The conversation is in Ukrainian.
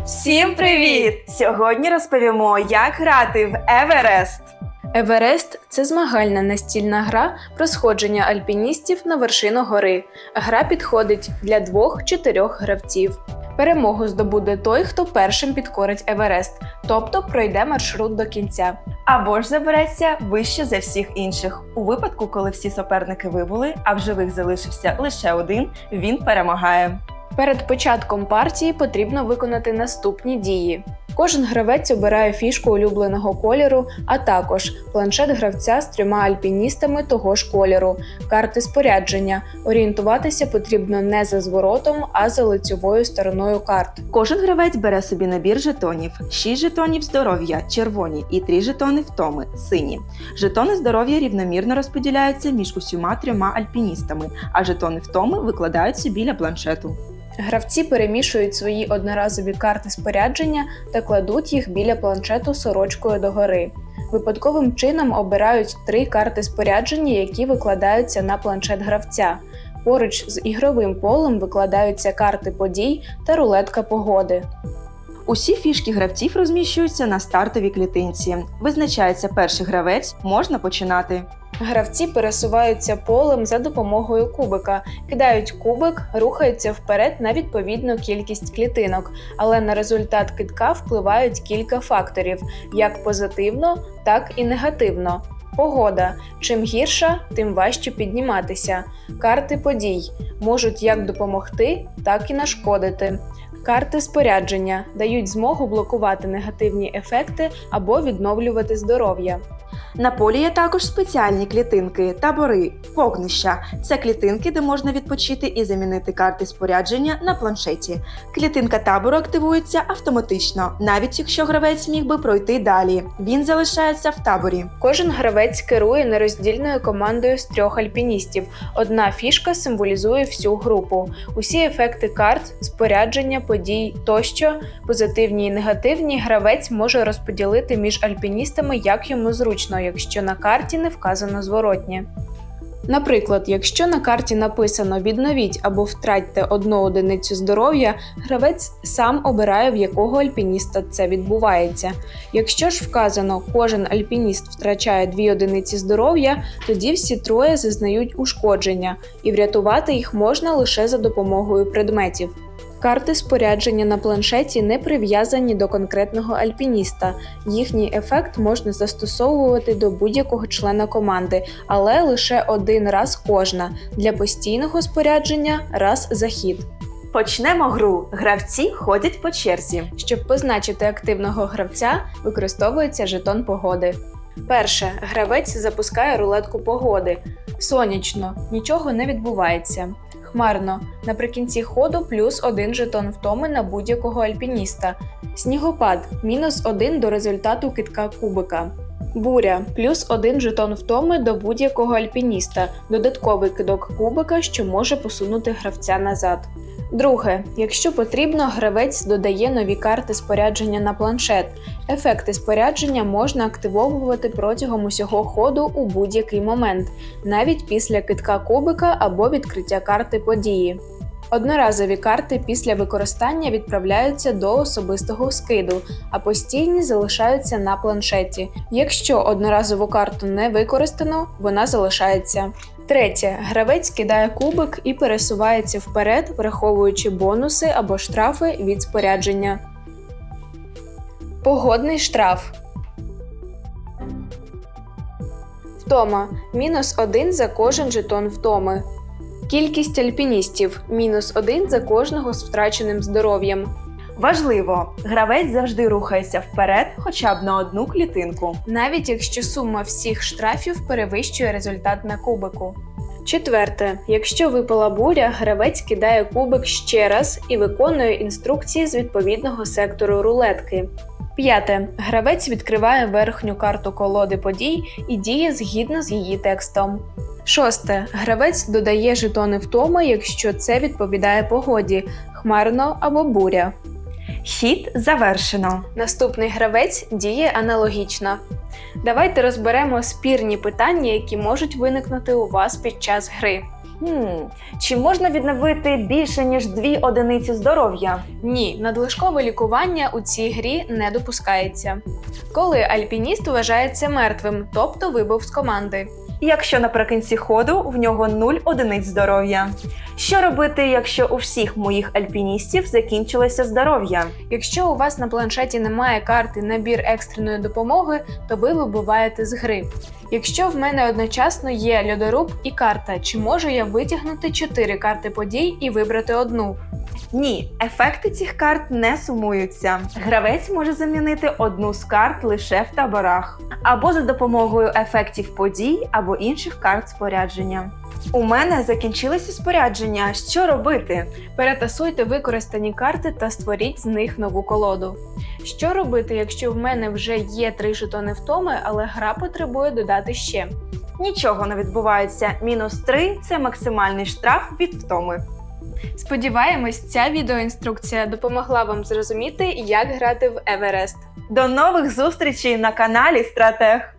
Всім привіт! Сьогодні розповімо, як грати в Еверест. Еверест це змагальна настільна гра про сходження альпіністів на вершину гори. Гра підходить для двох-чотирьох гравців. Перемогу здобуде той, хто першим підкорить Еверест, тобто пройде маршрут до кінця. Або ж забереться вище за всіх інших. У випадку, коли всі суперники вибули, а в живих залишився лише один, він перемагає. Перед початком партії потрібно виконати наступні дії. Кожен гравець обирає фішку улюбленого кольору, а також планшет гравця з трьома альпіністами того ж кольору, карти спорядження. Орієнтуватися потрібно не за зворотом, а за лицьовою стороною карт. Кожен гравець бере собі набір жетонів: 6 жетонів здоров'я червоні і 3 жетони втоми сині. Жетони здоров'я рівномірно розподіляються між усіма трьома альпіністами, а жетони втоми викладаються біля планшету. Гравці перемішують свої одноразові карти спорядження та кладуть їх біля планшету сорочкою догори. Випадковим чином обирають три карти спорядження, які викладаються на планшет гравця. Поруч з ігровим полем викладаються карти подій та рулетка погоди. Усі фішки гравців розміщуються на стартовій клітинці. Визначається перший гравець, можна починати. Гравці пересуваються полем за допомогою кубика, кидають кубик, рухаються вперед на відповідну кількість клітинок, але на результат китка впливають кілька факторів: як позитивно, так і негативно. Погода. Чим гірша, тим важче підніматися. Карти подій можуть як допомогти, так і нашкодити. Карти спорядження дають змогу блокувати негативні ефекти або відновлювати здоров'я. На полі є також спеціальні клітинки, табори, вогнища. Це клітинки, де можна відпочити і замінити карти спорядження на планшеті. Клітинка табору активується автоматично, навіть якщо гравець міг би пройти далі. Він залишається в таборі. Кожен гравець керує нероздільною командою з трьох альпіністів. Одна фішка символізує всю групу. Усі ефекти карт, спорядження, подій тощо, позитивні і негативні, гравець може розподілити між альпіністами як йому зручно, якщо на карті не вказано зворотнє. Наприклад, якщо на карті написано відновіть або втратьте одну одиницю здоров'я, гравець сам обирає, в якого альпініста це відбувається. Якщо ж вказано, кожен альпініст втрачає дві одиниці здоров'я, тоді всі троє зазнають ушкодження, і врятувати їх можна лише за допомогою предметів. Карти спорядження на планшеті не прив'язані до конкретного альпініста. Їхній ефект можна застосовувати до будь-якого члена команди, але лише один раз кожна. Для постійного спорядження раз за хід. Почнемо гру. Гравці ходять по черзі. Щоб позначити активного гравця, використовується жетон погоди. Перше, гравець запускає рулетку погоди. Сонячно, нічого не відбувається. Хмарно. Наприкінці ходу плюс один жетон втоми на будь-якого альпініста. Снігопад мінус один до результату китка кубика. Буря плюс один жетон втоми до будь-якого альпініста. Додатковий кидок кубика, що може посунути гравця назад. Друге, якщо потрібно, гравець додає нові карти спорядження на планшет. Ефекти спорядження можна активовувати протягом усього ходу у будь-який момент, навіть після китка кубика або відкриття карти події. Одноразові карти після використання відправляються до особистого скиду, а постійні залишаються на планшеті. Якщо одноразову карту не використано, вона залишається. Третє. Гравець кидає кубик і пересувається вперед, враховуючи бонуси або штрафи від спорядження. Погодний штраф. Втома. Мінус 1 за кожен жетон втоми. Кількість альпіністів мінус 1 за кожного з втраченим здоров'ям. Важливо, гравець завжди рухається вперед, хоча б на одну клітинку. Навіть якщо сума всіх штрафів перевищує результат на кубику. Четверте, якщо випала буря, гравець кидає кубик ще раз і виконує інструкції з відповідного сектору рулетки. П'яте. Гравець відкриває верхню карту колоди подій і діє згідно з її текстом. Шосте. Гравець додає жетони втоми, якщо це відповідає погоді, хмарно або буря. Хід завершено. Наступний гравець діє аналогічно. Давайте розберемо спірні питання, які можуть виникнути у вас під час гри. Хм. Чи можна відновити більше ніж дві одиниці здоров'я? Ні, надлишкове лікування у цій грі не допускається. Коли альпініст вважається мертвим, тобто вибув з команди. Якщо наприкінці ходу в нього 0 одиниць здоров'я. Що робити, якщо у всіх моїх альпіністів закінчилося здоров'я? Якщо у вас на планшеті немає карти набір екстреної допомоги, то ви вибуваєте з гри. Якщо в мене одночасно є льодоруб і карта, чи можу я витягнути 4 карти подій і вибрати одну? Ні, ефекти цих карт не сумуються. Гравець може замінити одну з карт лише в таборах, або за допомогою ефектів подій або інших карт спорядження. У мене закінчилося спорядження. Що робити? Перетасуйте використані карти та створіть з них нову колоду. Що робити, якщо в мене вже є три жетони втоми, але гра потребує додати ще? Нічого не відбувається. Мінус 3 – це максимальний штраф від втоми. Сподіваємось, ця відеоінструкція допомогла вам зрозуміти, як грати в Еверест. До нових зустрічей на каналі Стратег.